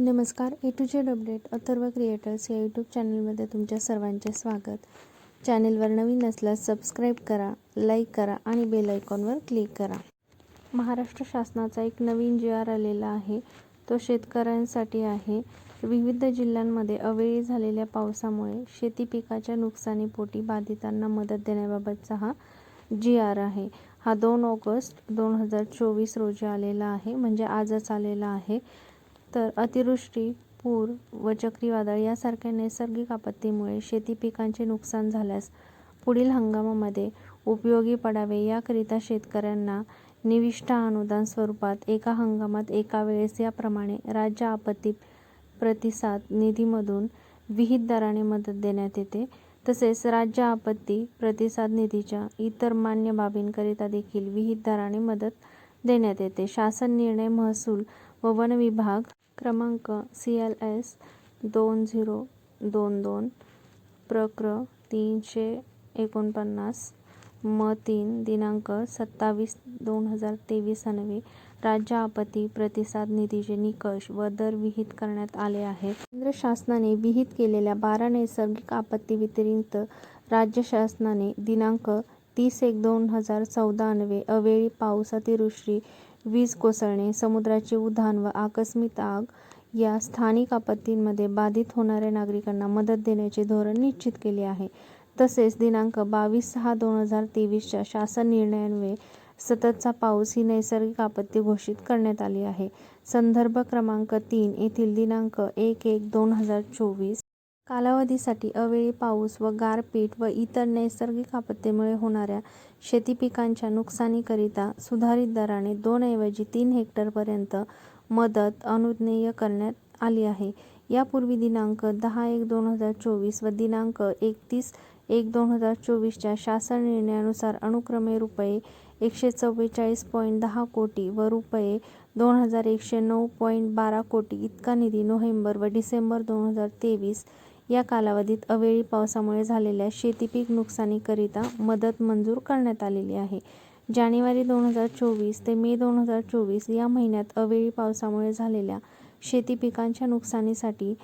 नमस्कार A to Z update Atharva creators या YouTube चॅनलमध्ये तुमच्या सर्वांचे स्वागत. चॅनलवर नवीन असल्यास सबस्क्राईब करा लाईक करा आणि बेल आयकॉनवर क्लिक करा. महाराष्ट्र शासनाचा एक नवीन जी आर आलेला आहे. तो शेतकऱ्यांसाठी आहे. विविध जिल्ह्यांमध्ये अवेळी झालेल्या पावसामुळे शेती पिकाच्या नुकसानीपोटी बाधितांना मदत देण्याबाबतचा हा जी आर आहे. हा दोन ऑगस्ट दोन हजार चोवीस रोजी आलेला आहे. म्हणजे आजच आलेला आहे. तर अतिवृष्टी पूर व चक्रीवादळ यासारख्या नैसर्गिक आपत्तीमुळे शेती पिकांचे नुकसान झाल्यास पुढील हंगामामध्ये उपयोगी पडावे याकरिता शेतकऱ्यांना निविष्ठा अनुदान स्वरूपात एका हंगामात एका वेळेस याप्रमाणे राज्य आपत्ती प्रतिसाद निधीमधून विहित दराने मदत देण्यात येते. तसेच राज्य आपत्ती प्रतिसाद निधीच्या इतर मान्य बाबींकरिता देखील विहित दराने मदत देण्यात येते. शासन निर्णय महसूल व वन विभाग क्रमांक सी एल एस दोन झिरो दोन दोन प्रक्र तीनशे एकोणपन्नास म तीन दिनांक सत्तावीस दोन हजार तेवीस अन्वे राज्य आपत्ती प्रतिसाद निधीचे निकष व दर विहित करण्यात आले आहेत. केंद्र शासनाने विहित केलेल्या बारा नैसर्गिक आपत्ती व्यतिरिक्त राज्य शासनाने दिनांक तीस एक दोन हजार चौदा अन्वे अवेळी पाऊस अतिवृष्टी वीज कोसळणे समुद्राचे उधाण व आकस्मिक आग या स्थानिक आपत्तींमध्ये बाधित होणाऱ्या नागरिकांना मदत देण्याचे धोरण निश्चित केले आहे. तसेच दिनांक बावीस सहा दोन हजार तेवीसच्या शासन निर्णयान्वये सततचा पाऊस ही नैसर्गिक आपत्ती घोषित करण्यात आली आहे. संदर्भ क्रमांक तीन येथील दिनांक एक एक दोन हजार चोवीस कालावधीसाठी अवेळी पाऊस व गारपीट व इतर नैसर्गिक आपत्तीमुळे होणाऱ्या शेती पिकांच्या नुकसानीकरिता सुधारित दराने दोन ऐवजी तीन हेक्टरपर्यंत मदत अनुज्ञेय करण्यात आली आहे. यापूर्वी दिनांक दहा एक दोन हजार चोवीस व दिनांक एकतीस एक दोन हजार चोवीसच्या शासन निर्णयानुसार अनुक्रमे रुपये एकशे चव्वेचाळीस पॉईंट दहा कोटी व रुपये दोन हजार एकशे नऊ पॉईंट बारा कोटी इतका निधी नोव्हेंबर व डिसेंबर दोन हजार तेवीस या कालावधीत अवेळी पावसामुळे झालेल्या शेतीपीक नुकसानीकरिता मदत मंजूर करण्यात आलेली आहे. जानेवारी दोन हजार चोवीस ते मे दोन हजार चोवीस या महिन्यात अवेळी पावसामुळे झालेल्या शेती पिकांच्या नुकसानीसाठी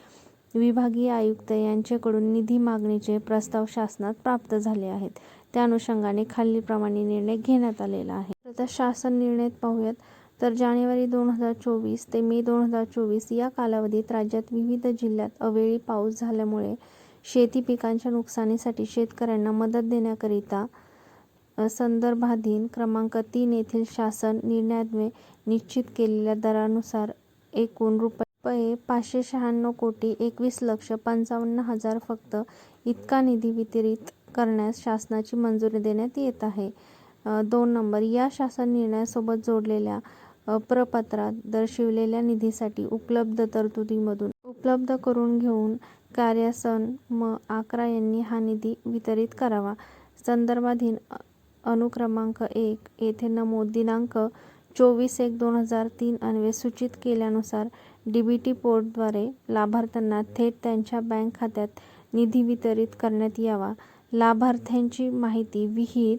विभागीय आयुक्त यांच्याकडून निधी मागणीचे प्रस्ताव शासनात प्राप्त झाले आहेत. त्या अनुषंगाने खालीलप्रमाणे निर्णय घेण्यात आलेला आहे. आता शासन निर्णय पाहूयात. तर जानेवारी दोन हजार चोवीस ते मे दोन हजार चोवीस या कालावधीत राज्यात विविध जिल्ह्यात अवेळी पाऊस झाल्यामुळे शेती पिकांच्या नुकसानीसाठी शेतकऱ्यांना मदत देण्याकरिता संदर्भाधीन क्रमांक तीन येथील शासन निर्णयाद्वे निश्चित केलेल्या दरानुसार एकूण रुपये पाचशे शहाण्णव कोटी एकवीस लक्ष पंचावन्न हजार फक्त इतका निधी वितरित करण्यास शासनाची मंजुरी देण्यात येत आहे. दोन नंबर या शासन निर्णयासोबत जोडलेल्या प्रपत्रात दर्शविलेल्या निधीसाठी उपलब्ध तरतुदीमधून उपलब्ध करून घेऊन कार्यासन म आकरा यांनी हा निधी वितरित करावा. संदर्भाधीन अनुक्रमांक एक येथे नमूद दिनांक चोवीस एक दोन हजार तीन अन्वये सूचित केल्यानुसार डी बी टी पोर्टद्वारे लाभार्थ्यांना थेट त्यांच्या बँक खात्यात निधी वितरित करण्यात यावा. लाभार्थ्यांची माहिती विहित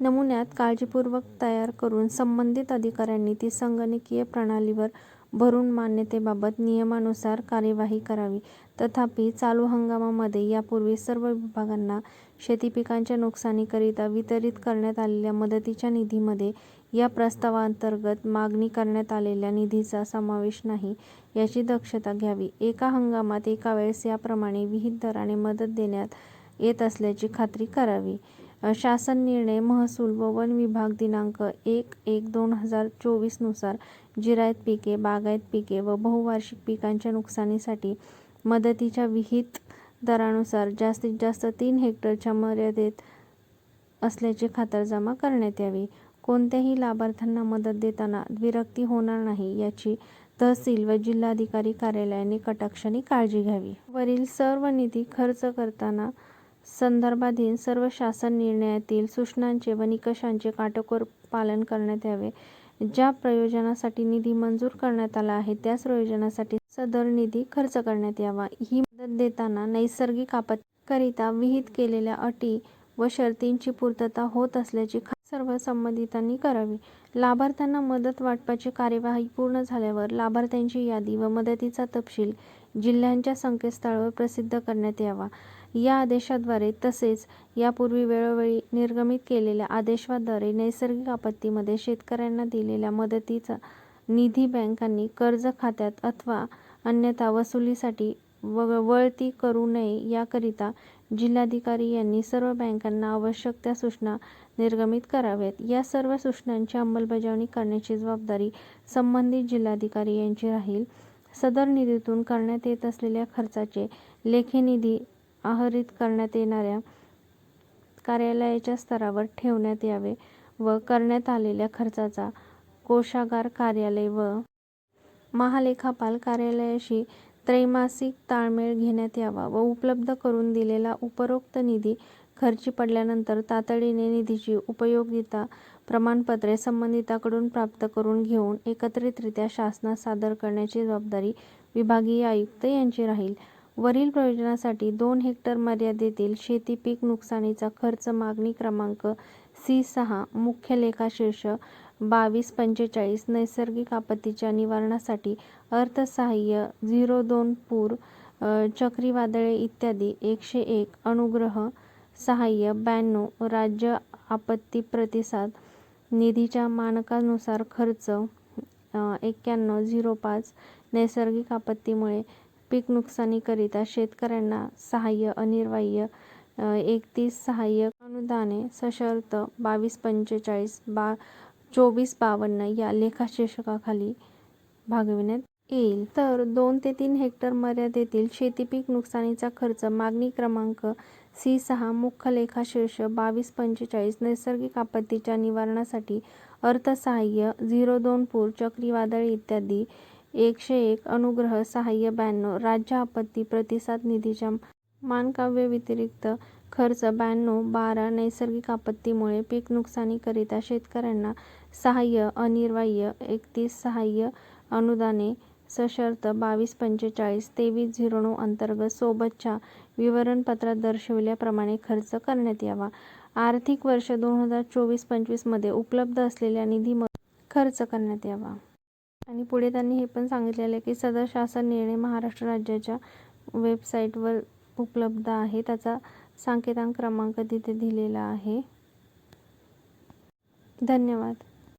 नमुन्यात काळजीपूर्वक तयार करून संबंधित अधिकाऱ्यांनी ती संगणकीय प्रणालीवर भरून मान्यतेबाबत नियमानुसार कार्यवाही करावी. तथापि चालू हंगामामध्ये यापूर्वी सर्व विभागांना शेती पिकांच्या नुकसानीकरिता वितरित करण्यात आलेल्या मदतीच्या निधीमध्ये या प्रस्तावांतर्गत मागणी करण्यात आलेल्या निधीचा समावेश नाही याची दक्षता घ्यावी. एका हंगामात एका वेळेस याप्रमाणे विहित दराने मदत देण्यात येत असल्याची खात्री करावी. शासन निर्णय महसूल व वन विभाग दिनांक एक एक दोन हजार चोवीसनुसार जिरायत पिके बागायत पिके व बहुवार्षिक पिकांच्या नुकसानीसाठी मदतीच्या विहित दरानुसार जास्तीत जास्त तीन हेक्टरच्या मर्यादेत असल्याची खातरजमा करण्यात यावी. कोणत्याही लाभार्थ्यांना मदत देताना विरक्ती होणार नाही याची तहसील व जिल्हाधिकारी कार्यालयाने कटाक्षाने काळजी घ्यावी. वरील सर्व निधी खर्च करताना संदर्भाधीन सर्व शासन निर्णयातील सूचनांचे व निकषांचे काटेकोर पालन करण्यात यावे. ज्या प्रयोजनासाठी निधी मंजूर करण्यात आला आहे त्याच प्रयोजनासाठी सदर निधी खर्च करण्यात यावा. ही मदत देताना नैसर्गिक आपत्तीकरिता विहित केलेल्या अटी व शर्तींची पूर्तता होत असल्याची सर्व संबंधितांनी करावी. लाभार्थ्यांना मदत वाटपाची कार्यवाही पूर्ण झाल्यावर लाभार्थ्यांची यादी व मदतीचा तपशील जिल्ह्यांच्या संकेतस्थळावर प्रसिद्ध करण्यात यावा. या आदेशाद्वारे तसेच यापूर्वी वेळोवेळी निर्गमित केलेल्या आदेशाद्वारे नैसर्गिक आपत्तीमध्ये शेतकऱ्यांना दिलेल्या मदतीचा निधी बँकांनी कर्ज खात्यात अथवा अन्यथा वसुलीसाठी व वळती करू नये याकरिता जिल्हाधिकारी यांनी सर्व बँकांना आवश्यक त्या सूचना निर्गमित कराव्यात. या सर्व सूचनांची अंमलबजावणी करण्याची जबाबदारी संबंधित जिल्हाधिकारी यांची राहील. सदर निधीतून करण्यात येत असलेल्या खर्चाचे लेखी निधी आहरित करण्यात येणाऱ्या कार्यालयाच्या स्तरावर ठेवण्यात यावे व करण्यात आलेल्या खर्चाचा कोषागार कार्यालय व महालेखापाल कार्यालयाशी त्रैमासिक ताळमेळ घेण्यात यावा व उपलब्ध करून दिलेला उपरोक्त निधी खर्ची पडल्यानंतर तातडीने निधीची उपयोगिता प्रमाणपत्रे संबंधिताकडून प्राप्त करून घेऊन एकत्रितरित्या शासनास सादर करण्याची जबाबदारी विभागीय आयुक्त यांची राहील. वरील प्रयोजनासाठी दोन हेक्टर मर्यादेतील शेती पीक नुकसानीचा खर्च मागणी क्रमांक सी सहा मुख्य लेखाशीर्ष बावीस पंचेचाळीस नैसर्गिक आपत्तीच्या निवारणासाठी अर्थसहाय्य झिरो दोन पूर चक्रीवादळे इत्यादी एकशे एक अनुग्रह सहाय्य ब्याण्णव राज्य आपत्ती प्रतिसाद निधीच्या मानकानुसार खर्च एक्क्याण्णव झिरो पाच नैसर्गिक आपत्तीमुळे पीक नुकसानीकरिता शेतकऱ्यांना सहाय्य अनिवार्य एकतीस सहाय्य अनुदाने सशर्त बावीस पंचेचाळीस बा चोवीस बावन्न या लेखाशीर्षकाखाली भागविण्यात येईल. तर दोन ते तीन हेक्टर मर्यादेतील शेतीपीक नुकसानीचा खर्च मागणी क्रमांक सी सहा मुख्य लेखाशीर्ष बावीस पंचेचाळीस नैसर्गिक आपत्तीच्या निवारणासाठी अर्थसहाय्य झिरो दोन पूर चक्रीवादळे इत्यादी एकशे एक अनुग्रह सहाय्य ब्याण्णव राज्य आपत्ती प्रतिसाद निधीच्या मानकाव्यतिरिक्त खर्च ब्याण्णव बारा नैसर्गिक आपत्तीमुळे पीक नुकसानीकरिता शेतकऱ्यांना सहाय्य अनिर्वाह्य एकतीस सहाय्य अनुदाने सशर्त बावीस पंचेचाळीस तेवीस झिरो नऊ अंतर्गत सोबतच्या विवरणपत्रात दर्शविल्याप्रमाणे खर्च करण्यात यावा. आर्थिक वर्ष दोन हजार चोवीस पंचवीसमध्ये उपलब्ध असलेल्या निधीमधून खर्च करण्यात यावा. आणि पुढे त्यांनी हे पण सांगितलेलं आहे की सदर शासन निर्णय महाराष्ट्र राज्याच्या वेबसाईटवर उपलब्ध आहे. त्याचा सांकेतांक क्रमांक तिथे दिलेला आहे. धन्यवाद.